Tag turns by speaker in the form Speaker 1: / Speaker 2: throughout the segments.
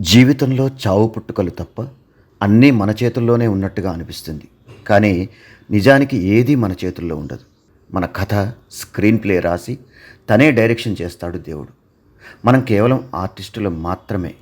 Speaker 1: జీవితంలో చావు పుట్టుకలు తప్ప అన్నీ మన చేతుల్లోనే ఉన్నట్టుగా అనిపిస్తుంది. కానీ నిజానికి ఏదీ మన చేతుల్లో ఉండదు. మన కథ స్క్రీన్ ప్లే రాసి తనే డైరెక్షన్ చేస్తాడు దేవుడు. మనం కేవలం ఆర్టిస్టులు మాత్రమే.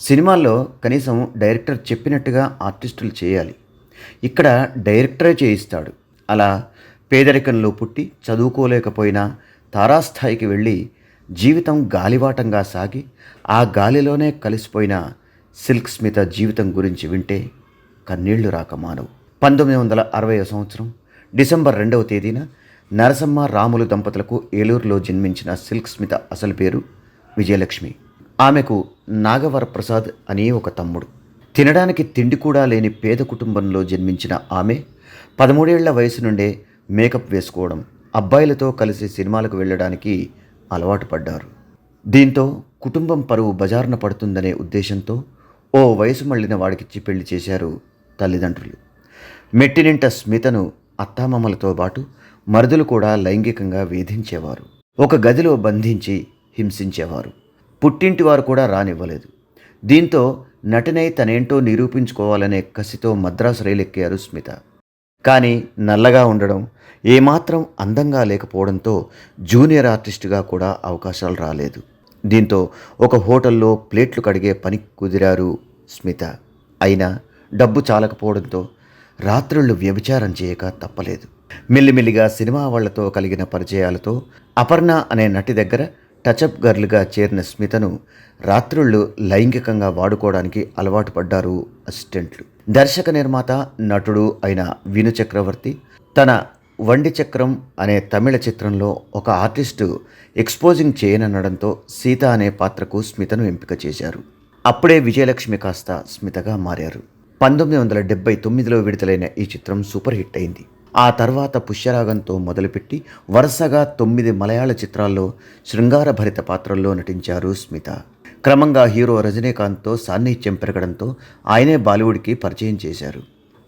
Speaker 1: సినిమాల్లో కనీసం డైరెక్టర్ చెప్పినట్టుగా ఆర్టిస్టులు చేయాలి. ఇక్కడ డైరెక్టరే చేయిస్తాడు. అలా పేదరికంలో పుట్టి చదువుకోలేకపోయినా తారాస్థాయికి వెళ్ళి జీవితం గాలివాటంగా సాగి ఆ గాలిలోనే కలిసిపోయిన సిల్క్ స్మిత జీవితం గురించి వింటే కన్నీళ్ళు రాక మానవు. పంతొమ్మిది వందల అరవై సంవత్సరం డిసెంబర్ రెండవ తేదీన నరసమ్మ రాములు దంపతులకు ఏలూరులో జన్మించిన సిల్క్ స్మిత అసలు పేరు విజయలక్ష్మి. ఆమెకు నాగవరప్రసాద్ అని ఒక తమ్ముడు. తినడానికి తిండి కూడా లేని పేద కుటుంబంలో జన్మించిన ఆమె పదమూడేళ్ళ వయసు నుండే మేకప్ వేసుకోవడం అబ్బాయిలతో కలిసి సినిమాలకు వెళ్ళడానికి అలవాటు పడ్డారు. దీంతో కుటుంబం పరువు బజారున పడుతుందనే ఉద్దేశంతో ఓ వయసు మళ్ళిన వాడికిచ్చి పెళ్ళి చేశారు తల్లిదండ్రులు. మెట్టినింట స్మితను అత్తామామలతో పాటు మరుదులు కూడా లైంగికంగా వేధించేవారు. ఒక గదిలో బంధించి హింసించేవారు. పుట్టింటి వారు కూడా రానివ్వలేదు. దీంతో నటనై తనేంటో నిరూపించుకోవాలనే కసితో మద్రాసు రైలెక్కారు స్మిత. కానీ నల్లగా ఉండడం ఏమాత్రం అందంగా లేకపోవడంతో జూనియర్ ఆర్టిస్టుగా కూడా అవకాశాలు రాలేదు. దీంతో ఒక హోటల్లో ప్లేట్లు కడిగే పని కుదిరారు స్మిత. అయినా డబ్బు చాలకపోవడంతో రాత్రుళ్ళు వ్యభిచారం చేయక తప్పలేదు. మెల్లిమెల్లిగా సినిమా వాళ్ళతో కలిగిన పరిచయాలతో అపర్ణ అనే నటి దగ్గర టచప్ గర్ల్గా చేరిన స్మితను రాత్రుళ్ళు లైంగికంగా వాడుకోవడానికి అలవాటు పడ్డారు అసిస్టెంట్లు. దర్శక నిర్మాత నటుడు అయిన విను చక్రవర్తి తన వండి చక్రం అనే తమిళ చిత్రంలో ఒక ఆర్టిస్టు ఎక్స్పోజింగ్ చేయననడంతో సీత అనే పాత్రకు స్మితను ఎంపిక చేశారు. అప్పుడే విజయలక్ష్మి కాస్త స్మితగా మారారు. పంతొమ్మిది వందల డెబ్బై తొమ్మిదిలో విడుదలైన ఈ చిత్రం సూపర్ హిట్ అయింది. ఆ తర్వాత పుష్యరాగంతో మొదలుపెట్టి వరుసగా తొమ్మిది మలయాళ చిత్రాల్లో శృంగారభరిత పాత్రల్లో నటించారు స్మిత. క్రమంగా హీరో రజనీకాంత్తో సాన్నిహిత్యం పెరగడంతో ఆయనే బాలీవుడ్కి పరిచయం చేశారు.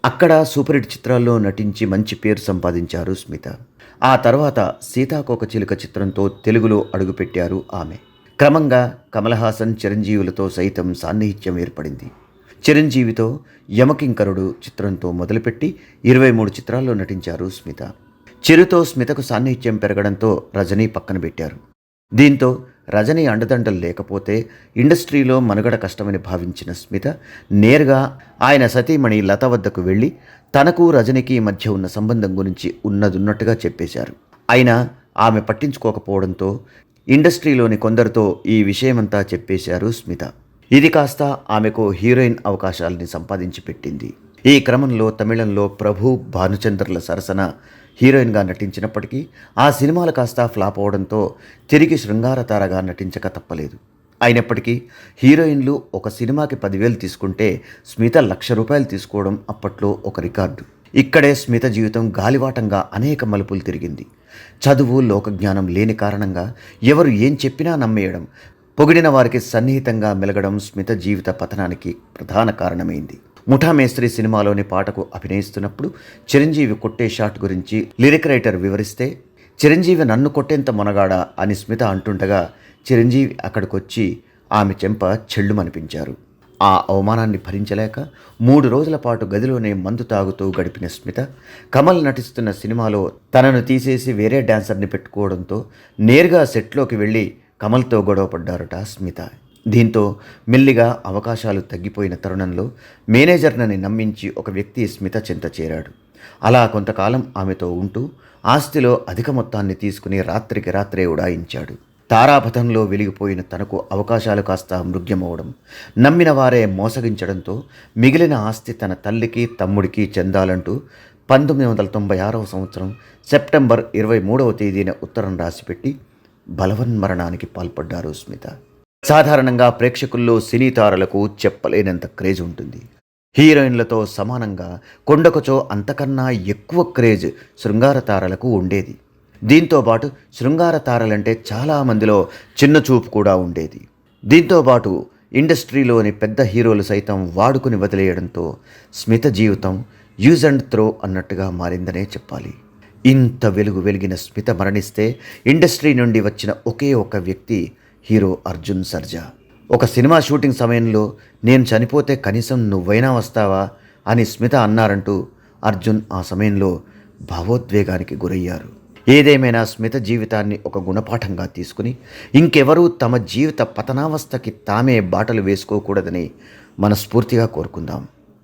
Speaker 1: అక్కడ సూపర్ హిట్ చిత్రాల్లో నటించి మంచి పేరు సంపాదించారు స్మిత. ఆ తర్వాత సీతాకోక చిలుక చిత్రంతో తెలుగులో అడుగుపెట్టారు ఆమె. క్రమంగా కమల్ హాసన్ చిరంజీవులతో సైతం సాన్నిహిత్యం ఏర్పడింది. చిరంజీవితో యమకింకరుడు చిత్రంతో మొదలుపెట్టి ఇరవై మూడు చిత్రాల్లో నటించారు స్మిత. చిరుతో స్మితకు సాన్నిహిత్యం పెరగడంతో రజనీ పక్కన పెట్టారు. దీంతో రజనీ అండదండలు లేకపోతే ఇండస్ట్రీలో మనుగడ కష్టమని భావించిన స్మిత నేరుగా ఆయన సతీమణి లత వద్దకు వెళ్ళి తనకు రజనీకి మధ్య ఉన్న సంబంధం గురించి ఉన్నదున్నట్టుగా చెప్పేశారు. అయినా ఆమె పట్టించుకోకపోవడంతో ఇండస్ట్రీలోని కొందరితో ఈ విషయమంతా చెప్పేశారు స్మిత. ఇది కాస్త ఆమెకు హీరోయిన్ అవకాశాలని సంపాదించి పెట్టింది ఈ క్రమంలో తమిళంలో ప్రభు భానుచంద్రల సరసన హీరోయిన్గా నటించినప్పటికీ ఆ సినిమాలు కాస్త ఫ్లాప్ అవడంతో తిరిగి శృంగార తారగా నటించక తప్పలేదు. అయినప్పటికీ హీరోయిన్లు ఒక సినిమాకి పదివేలు తీసుకుంటే స్మిత లక్ష రూపాయలు తీసుకోవడం అప్పట్లో ఒక రికార్డు. ఇక్కడే స్మిత జీవితం గాలివాటంగా అనేక మలుపులు తిరిగింది. చదువు లోకజ్ఞానం లేని కారణంగా ఎవరు ఏం చెప్పినా నమ్మేయడం పొగిడిన వారికి సన్నిహితంగా మెలగడం స్మిత జీవిత పతనానికి ప్రధాన కారణమైంది. ముఠా మేస్త్రి సినిమాలోని పాటకు అభినయిస్తున్నప్పుడు చిరంజీవి కొట్టే షాట్ గురించి లిరిక్ రైటర్ వివరిస్తే చిరంజీవి నన్ను కొట్టేంత మొనగాడా? అని స్మిత అంటుండగా చిరంజీవి అక్కడికొచ్చి ఆమె చెంప చెళ్ళుమనిపించారు. ఆ అవమానాన్ని భరించలేక మూడు రోజుల పాటు గదిలోనే మందు తాగుతూ గడిపిన స్మిత కమల్ నటిస్తున్న సినిమాలో తనను తీసేసి వేరే డాన్సర్ని పెట్టుకోవడంతో నేరుగా సెట్లోకి వెళ్ళి కమల్తో గొడవపడ్డారట స్మిత. దీంతో మెల్లిగా అవకాశాలు తగ్గిపోయిన తరుణంలో మేనేజర్నని నమ్మించి ఒక వ్యక్తి స్మిత చెంత చేరాడు. అలా కొంతకాలం ఆమెతో ఉంటూ ఆస్తిలో అధిక మొత్తాన్ని తీసుకుని రాత్రికి రాత్రే ఉడాయించాడు. తారాపథంలో వెలిగిపోయిన తనకు అవకాశాలు కాస్త మృగ్యమవడం నమ్మిన వారే మోసగించడంతో మిగిలిన ఆస్తి తన తల్లికి తమ్ముడికి చెందాలంటూ పంతొమ్మిది వందల తొంభై ఆరవ సంవత్సరం సెప్టెంబర్ ఇరవై మూడవ తేదీన ఉత్తరం రాసిపెట్టి బలవన్మరణానికి పాల్పడ్డారు స్మిత. సాధారణంగా ప్రేక్షకుల్లో సినీ తారలకు చెప్పలేనంత క్రేజ్ ఉంటుంది. హీరోయిన్లతో సమానంగా కొండకొచో అంతకన్నా ఎక్కువ క్రేజ్ శృంగార తారలకు ఉండేది. దీంతో పాటు శృంగార తారలంటే చాలామందిలో చిన్న చూపు కూడా ఉండేది. దీంతో పాటు ఇండస్ట్రీలోని పెద్ద హీరోలు సైతం వాడుకుని వదిలేయడంతో స్మిత జీవితం యూజ్ అండ్ త్రో అన్నట్టుగా మారిందనే చెప్పాలి. ఇంత వెలుగు వెలిగిన స్మిత మరణిస్తే ఇండస్ట్రీ నుండి వచ్చిన ఒకే ఒక వ్యక్తి హీరో అర్జున్ సర్జా. ఒక సినిమా షూటింగ్ సమయంలో నేను చనిపోతే కనీసం నువ్వైనా వస్తావా అని స్మిత అన్నారంటూ అర్జున్ ఆ సమయంలో భావోద్వేగానికి గురయ్యారు. ఏదేమైనా స్మిత జీవితాన్ని ఒక గుణపాఠంగా తీసుకుని ఇంకెవరూ తమ జీవిత పతనావస్థకి తామే బాటలు వేసుకోకూడదని మనస్ఫూర్తిగా కోరుకుందాం.